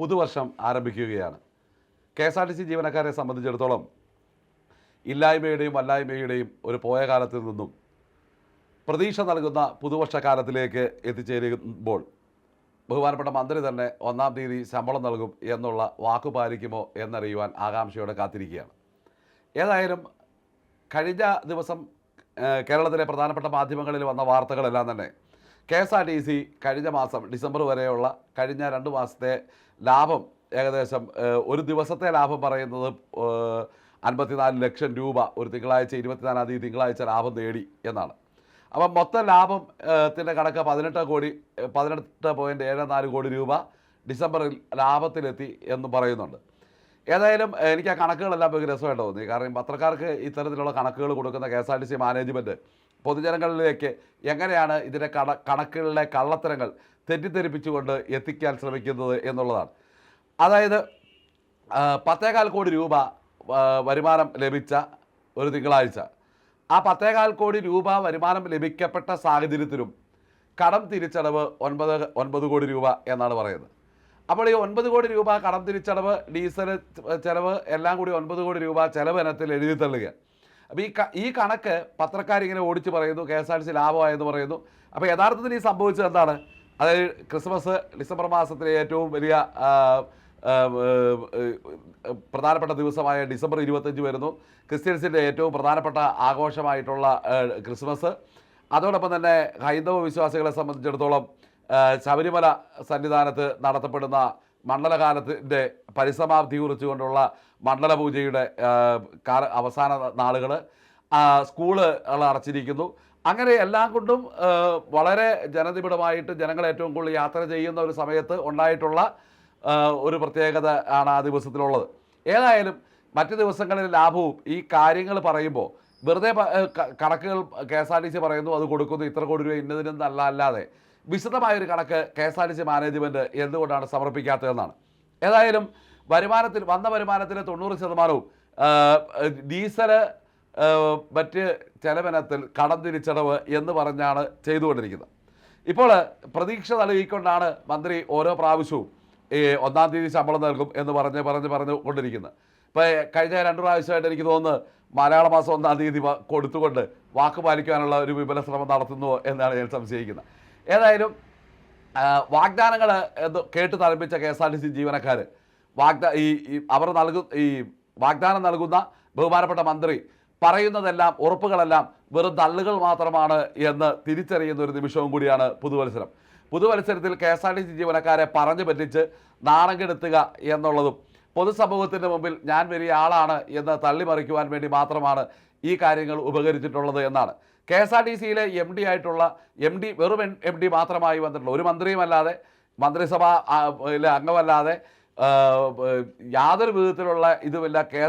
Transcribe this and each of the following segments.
പുതുവർഷം ആരംഭിക്കുകയാണ്. K S R T C ജീവനക്കാരെ സംബന്ധിച്ചിടത്തോളം ഇല്ലായ്മയുടെയും വല്ലായ്മയുടെയും ഒരു പോയ കാലത്തിൽ നിന്നും പ്രതീക്ഷ നൽകുന്ന പുതുവർഷക്കാലത്തിലേക്ക് എത്തിച്ചേരുമ്പോൾ ബഹുമാനപ്പെട്ട മന്ത്രി തന്നെ ഒന്നാം തീയതി ശമ്പളം നൽകും എന്നുള്ള വാക്കു പാലിക്കുമോ എന്നറിയുവാൻ ആകാംക്ഷയോടെ കാത്തിരിക്കുകയാണ്. ഏതായാലും കഴിഞ്ഞ ദിവസം കേരളത്തിലെ പ്രധാനപ്പെട്ട മാധ്യമങ്ങളിൽ വന്ന വാർത്തകളെല്ലാം തന്നെ K S R T C കഴിഞ്ഞ മാസം ഡിസംബർ വരെയുള്ള കഴിഞ്ഞ രണ്ട് മാസത്തെ ലാഭം ഏകദേശം ഒരു ദിവസത്തെ ലാഭം പറയുന്നത് അൻപത്തിനാല് ലക്ഷം രൂപ ഒരു തിങ്കളാഴ്ച ഇരുപത്തിനാലാം തീയതി തിങ്കളാഴ്ച ലാഭം നേടി എന്നാണ്. അപ്പം മൊത്തം ലാഭം ത്തിന്റെ കണക്ക് പതിനെട്ട് കോടി പതിനെട്ട് പോയിന്റ് ഏഴ് നാല് കോടി രൂപ ഡിസംബറിൽ ലാഭത്തിലെത്തി എന്ന് പറയുന്നുണ്ട്. ഏതായാലും എനിക്ക് ആ കണക്കുകളെല്ലാം ഭയങ്കര രസമായിട്ട് തോന്നി. കാരണം പത്രക്കാർക്ക് ഇത്തരത്തിലുള്ള കണക്കുകൾ കൊടുക്കുന്ന K S R T C management പൊതുജനങ്ങളിലേക്ക് എങ്ങനെയാണ് ഇതിന്റെ കണ കണക്കുകളിലെ കള്ളത്തരങ്ങൾ തെറ്റിദ്ധരിപ്പിച്ചുകൊണ്ട് എത്തിക്കാൻ ശ്രമിക്കുന്നത് എന്നുള്ളതാണ്. അതായത് പത്തേകാൽ കോടി രൂപ വരുമാനം ലഭിച്ച ഒരു തിങ്കളാഴ്ച. ആ പത്തേകാൽ കോടി രൂപ വരുമാനം ലഭിക്കപ്പെട്ട സാഹചര്യത്തിലും കടം തിരിച്ചടവ് ഒൻപത് ഒൻപത് കോടി രൂപ എന്നാണ് പറയുന്നത്. അപ്പോൾ ഈ ഒൻപത് കോടി രൂപ കടം തിരിച്ചടവ് ഡീസൽ ചെലവ് എല്ലാം കൂടി ഒൻപത് കോടി രൂപ ചെലവ് ഇനത്തിൽ എഴുതി തള്ളുക. അപ്പോൾ ഈ ഈ കണക്ക് പത്രക്കാരിങ്ങനെ ഓടിച്ച് പറയുന്നു K S R T C ലാഭമായെന്ന് പറയുന്നു. അപ്പോൾ യഥാർത്ഥത്തിൽ ഈ സംഭവിച്ചത് എന്താണ്? അതായത് ക്രിസ്മസ് ഡിസംബർ മാസത്തിലെ ഏറ്റവും വലിയ പ്രധാനപ്പെട്ട ദിവസമായ ഡിസംബർ ഇരുപത്തഞ്ച് വരുന്നു. ക്രിസ്ത്യൻസിന്റെ ഏറ്റവും പ്രധാനപ്പെട്ട ആഘോഷമായിട്ടുള്ള ക്രിസ്മസ്. അതോടൊപ്പം തന്നെ ഹൈന്ദവ വിശ്വാസികളെ സംബന്ധിച്ചിടത്തോളം ശബരിമല സന്നിധാനത്ത് നടത്തപ്പെടുന്ന മണ്ഡലകാലത്തിന്റെ പരിസമാപ്തി കുറിച്ചുകൊണ്ടുള്ള മണ്ഡല പൂജയുടെ കാല അവസാന നാളുകൾ സ്കൂളുകൾ അടച്ചിരിക്കുന്നു. അങ്ങനെ എല്ലാം കൊണ്ടും വളരെ ജനനിബിഡമായിട്ട് ജനങ്ങൾ ഏറ്റവും കൂടുതൽ യാത്ര ചെയ്യുന്ന ഒരു സമയത്ത് ഉണ്ടായിട്ടുള്ള ഒരു പ്രത്യേകത ആണ് ആ ദിവസത്തിലുള്ളത്. ഏതായാലും മറ്റ് ദിവസങ്ങളിൽ ലാഭവും ഈ കാര്യങ്ങൾ പറയുമ്പോൾ വെറുതെ കണക്കുകൾ K S R T C പറയുന്നു അത് കൊടുക്കുന്നു ഇത്ര കോടി രൂപ ഇന്നതിനെന്നല്ല അല്ലാതെ വിശദമായൊരു കണക്ക് K S R T C management എന്തുകൊണ്ടാണ് സമർപ്പിക്കാത്തതെന്നാണ്. ഏതായാലും വരുമാനത്തിൽ വന്ന വരുമാനത്തിന്റെ തൊണ്ണൂറ് ശതമാനവും ഡീസൽ മറ്റ് ചെലവിനത്തിൽ കടം തിരിച്ചടവ് എന്ന് പറഞ്ഞാണ് ചെയ്തുകൊണ്ടിരിക്കുന്നത്. ഇപ്പോൾ പ്രതീക്ഷ നൽകിക്കൊണ്ടാണ് മന്ത്രി ഓരോ പ്രാവശ്യവും ഈ ഒന്നാം തീയതി ശമ്പളം നൽകും എന്ന് പറഞ്ഞ് പറഞ്ഞ് പറഞ്ഞു കൊണ്ടിരിക്കുന്നത്. ഇപ്പോൾ കഴിഞ്ഞ രണ്ട് പ്രാവശ്യമായിട്ട് എനിക്ക് തോന്നുന്നു മലയാള മാസം ഒന്നാം തീയതി കൊടുത്തുകൊണ്ട് വാക്ക് പാലിക്കാനുള്ള ഒരു വിപുല ശ്രമം നടത്തുന്നു എന്നാണ് ഞാൻ സംശയിക്കുന്നത്. ഏതായാലും വാഗ്ദാനങ്ങൾ കേട്ട് തലപ്പിച്ച K S R T C ജീവനക്കാർ വാഗ്ദാ ഈ അവർ നൽകു ഈ വാഗ്ദാനം നൽകുന്ന ബഹുമാനപ്പെട്ട മന്ത്രി പറയുന്നതെല്ലാം ഉറപ്പുകളെല്ലാം വെറും തള്ളുകൾ മാത്രമാണ് എന്ന് തിരിച്ചറിയുന്ന ഒരു നിമിഷവും കൂടിയാണ് പുതുവത്സരം. പുതുവത്സരത്തിൽ K S R T C ജീവനക്കാരെ പറഞ്ഞു പറ്റിച്ച് നാണം കെടുത്തുക എന്നുള്ളതും പൊതുസമൂഹത്തിന്റെ മുമ്പിൽ ഞാൻ വലിയ ആളാണ് എന്ന് തള്ളിമറിക്കുവാൻ വേണ്ടി മാത്രമാണ് ഈ കാര്യങ്ങൾ ഉപകരിച്ചിട്ടുള്ളത് എന്നാണ്. കെ എസ് ആർ ടി സിയിലെ എം ഡി ആയിട്ടുള്ള എം ഡി വെറും എം ഡി മാത്രമായി വന്നിട്ടുള്ള ഒരു മന്ത്രിയുമല്ലാതെ മന്ത്രിസഭ അംഗമല്ലാതെ യാതൊരു വിധത്തിലുള്ള ഇതുമില്ല. കേ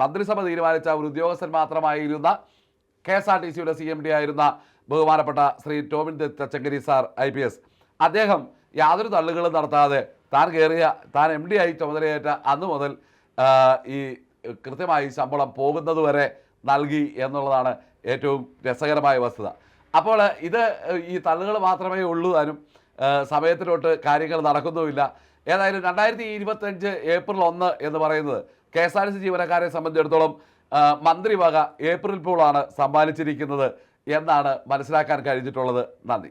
മന്ത്രിസഭ തീരുമാനിച്ച ഒരു ഉദ്യോഗസ്ഥൻ മാത്രമായിരുന്ന കെ എസ് ആർ ടി സിയുടെ സി എം ഡി ആയിരുന്ന ബഹുമാനപ്പെട്ട Shri Tomin Thachankary sir I P S. അദ്ദേഹം യാതൊരു തള്ളുകളും നടത്താതെ താൻ കയറിയ താൻ എം ഡി ആയി ചുമതലയേറ്റ അന്ന് മുതൽ ഈ കൃത്യമായി ശമ്പളം പോകുന്നത് വരെ നൽകി എന്നുള്ളതാണ് ഏറ്റവും രസകരമായ വസ്തുത. അപ്പോൾ ഇത് ഈ തള്ളുകൾ മാത്രമേ ഉള്ളൂ താനും. സമയത്തിലോട്ട് കാര്യങ്ങൾ നടക്കുന്നുമില്ല. ഏതായാലും രണ്ടായിരത്തി ഇരുപത്തഞ്ച് ഏപ്രിൽ ഒന്ന് എന്ന് പറയുന്നത് K S R T C ജീവനക്കാരെ സംബന്ധിച്ചിടത്തോളം മന്ത്രി വക ഏപ്രിൽ പൂളാണ് സമ്മാനിച്ചിരിക്കുന്നത് എന്നാണ് മനസ്സിലാക്കാൻ കഴിഞ്ഞിട്ടുള്ളത്. നന്ദി.